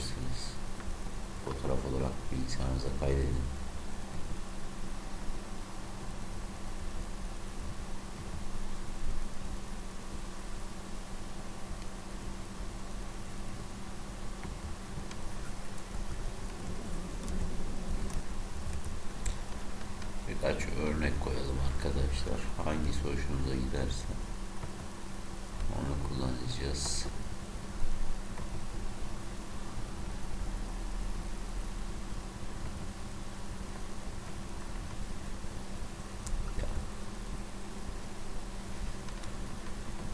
kullanabilirsiniz. Fotoğraf olarak bilgisayarınıza kaydedin. Birkaç örnek koyalım arkadaşlar. Hangisi hoşunuza giderse onu kullanacağız.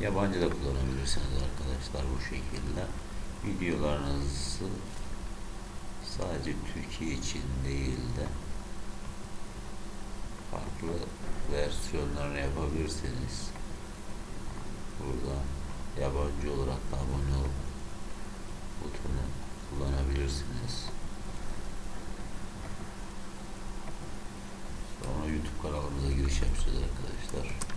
Yabancı da kullanabilirsiniz arkadaşlar bu şekilde. Videolarınızı sadece Türkiye için değil de farklı versiyonlarını yapabilirsiniz. Burada yabancı olarak da abone ol butonu kullanabilirsiniz. Sonra YouTube kanalımıza giriş yapacağız arkadaşlar.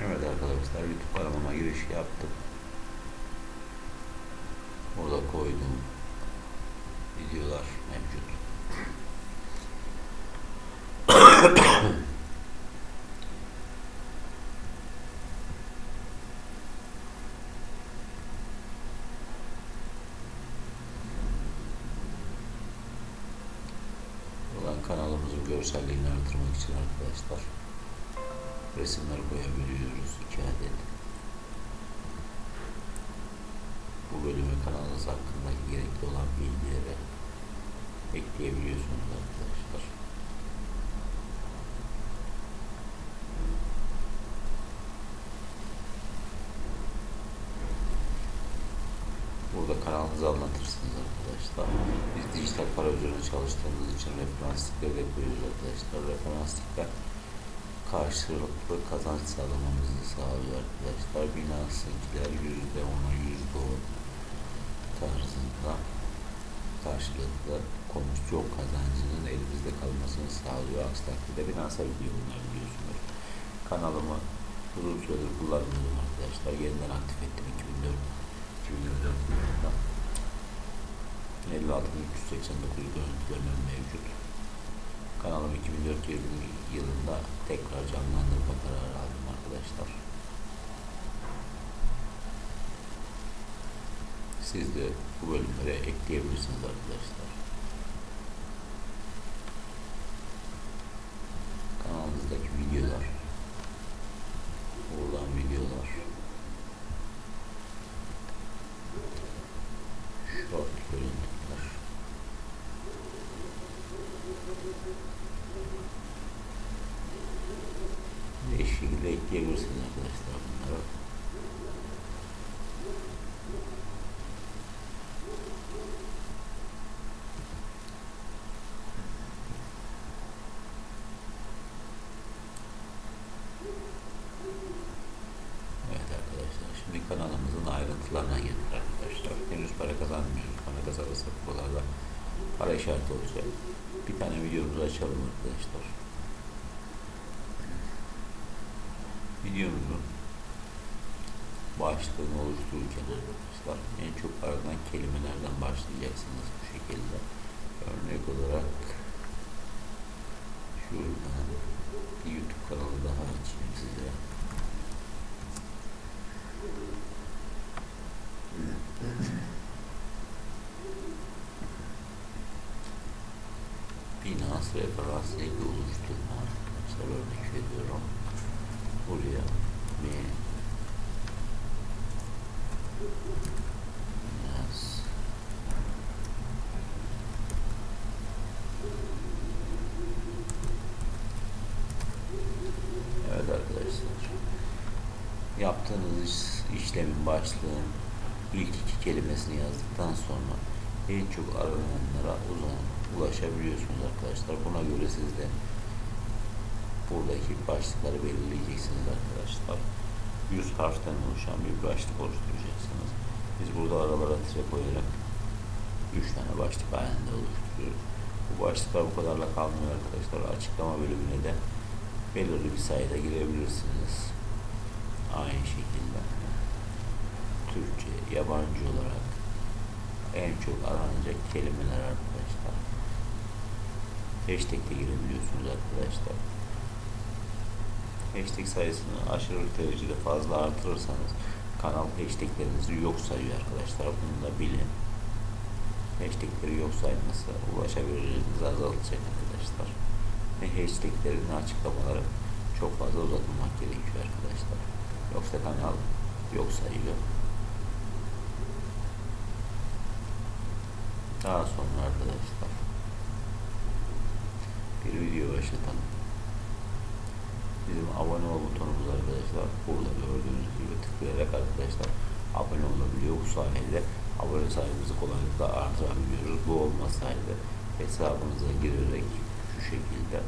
Evet arkadaşlar YouTube kanalıma giriş yaptım. Burada koydum videolar mevcut. Buradan kanalımızın görselliğini artırmak için arkadaşlar resimler koyabiliyoruz. iki adet. Bu bölüme kanalınız hakkındaki gerekli olan bilgileri ekleyebiliyorsunuz arkadaşlar. Burada kanalınızı anlatırsınız arkadaşlar. Biz dijital para üzerine çalıştığımız için referanslıkları da koyuyoruz arkadaşlar. Referanslıklar karşılıklı kazanç sağlamamızı sağlıyor arkadaşlar. Binance'ınkiler yüzde ona yüzde on tarzında karşılıklı komisyon kazancının elimizde kalmasını sağlıyor. Aksi takdirde Binance'a gidiyor bunlar biliyorsunuz. Kanalımı uzun süredir kullanmıyordum arkadaşlar. Yeniden aktif ettim 2004 2004 yılında. 56.389 görüntülerim mevcut. Kanalım 2004 yılında tekrar canlandırma kararı aldım arkadaşlar. Siz de bu bölümlere ekleyebilirsiniz arkadaşlar. Kanalınızdaki videolar, buradan videolar, short görüntüler, Değişik şekilde arkadaşlar bunları. Evet arkadaşlar şimdi kanalımızın ayrıntılarına geldik arkadaşlar. Henüz para kazanmıyoruz. Para kazanırsak buralarda para işareti olacak. Bir tane videomuzu açalım arkadaşlar. Videomuzun başlığını oluştururken arkadaşlar en çok aranan kelimelerden başlayacaksınız bu şekilde. Örnek olarak şuradan bir YouTube kanalı daha açayım size. Binance referans eki oluşturma arkadaşlar örnek veriyorum buraya bir biraz. Evet arkadaşlar. Yaptığınız iş, işlemin başlığın ilk iki kelimesini yazdıktan sonra en çok arananlara uzan, ulaşabiliyorsunuz arkadaşlar. Buna göre siz de buradaki başlıkları belirleyeceksiniz arkadaşlar. 100 harften oluşan bir başlık oluşturacaksınız. Biz burada aralara tire koyarak 3 tane başlık halinde oluşturuyoruz. Bu başlıklar bu kadarla kalmıyor arkadaşlar. Açıklama bölümüne de belirli bir sayıda girebilirsiniz. Aynı şekilde Türkçe, yabancı olarak en çok aranacak kelimeler arkadaşlar. Hashtag de girebiliyorsunuz arkadaşlar. Hashtag sayısını aşırı derecede fazla artırırsanız kanal hashtaglerinizi yok sayıyor arkadaşlar. Bunu da bilin. Hashtagleri yok sayması ulaşabilirliğinizi azaltacak arkadaşlar. Ve hashtaglerin açıklamaları çok fazla uzatmamak gerekiyor arkadaşlar. Yoksa kanal yok sayıyor. Daha sonra arkadaşlar bir video başlatalım. Abone ol butonumuz arkadaşlar. Burada gördüğünüz gibi tıklayarak arkadaşlar abone olabiliyor. Bu sayede abone sayımızı kolaylıkla artırabiliyoruz. Bu olmasaydı hesabınıza girerek şu şekilde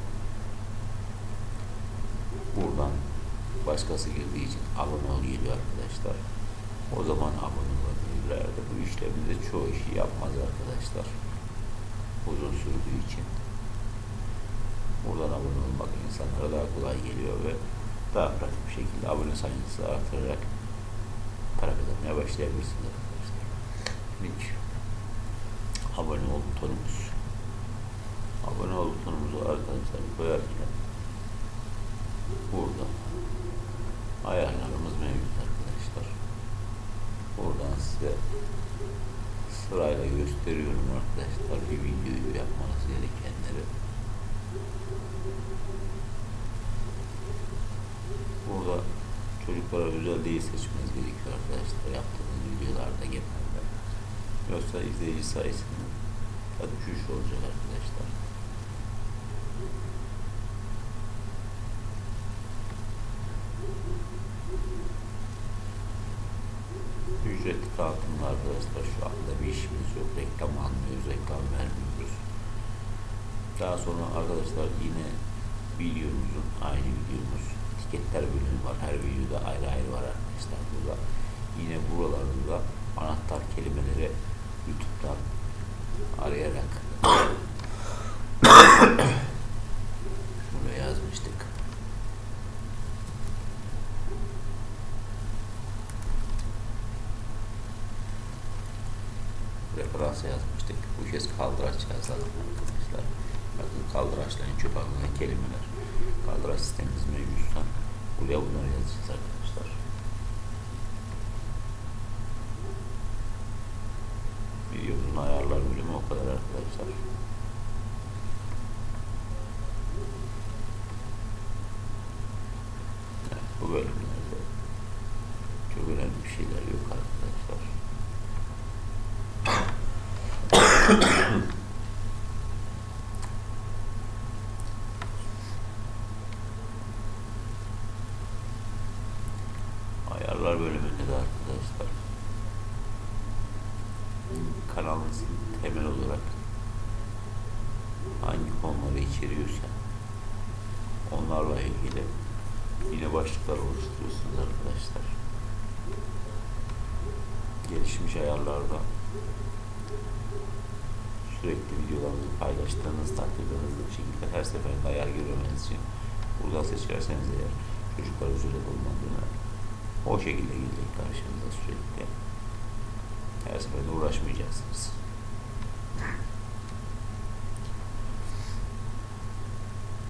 buradan başkası girdiği için abone ol geliyor arkadaşlar. O zaman abone olabilirlerdi. Bu işlemde çoğu işi yapmaz arkadaşlar. Uzun sürdüğü için. Buradan abone olmak insanlara daha kolay geliyor ve daha pratik bir şekilde abone sayınızı artırarak para kazanmaya başlayabilirsiniz arkadaşlar. İlk abone ol butonumuz. Abone ol butonumuzu arkadaşlar koyarken burada ayarlarımız mevcut arkadaşlar. Buradan size sırayla gösteriyorum arkadaşlar bir videoyu yapmanız gerekenleri. Burada değil seçmeniz gerekiyor arkadaşlar yaptığınız videolarda genelde. Yoksa izleyici sayısının düşüş olacak arkadaşlar. Ücretli dağıtımlı arkadaşlar şu anda bir işimiz yok. Reklam almıyoruz, reklam vermiyoruz. Daha sonra arkadaşlar yine videomuzun aynı videomuz etiketler bölümü var. Her videoda ayrı ayrı var burada. Yine buralarda anahtar kelimeleri YouTube'dan arayarak şuraya yazmıştık. Referans yazmıştık. Bu kez kaldıraç yazalım arkadaşlar. Bakın kaldıraçla en çok alınan kelimeler. Kaldıraç sistemimiz mevcutsa buraya bunları yazacağız arkadaşlar. Videomuzun ayarlar bölümü o kadar arkadaşlar. Evet, bu bölümlerde çok önemli bir şeyler yok arkadaşlar. Ayarlar bölümünde de arkadaşlar kanalınızın temel olarak hangi konuları içeriyorsa onlarla ilgili yine başlıklar oluşturuyorsunuz arkadaşlar. Gelişmiş ayarlarda sürekli videolarınızı paylaştığınız takdirde hızlı bir şekilde her seferinde ayar görmeniz için buradan seçerseniz eğer çocuklar üzerinde olmadığını o şekilde gelecek karşınıza sürekli. Her seferinde uğraşmayacaksınız.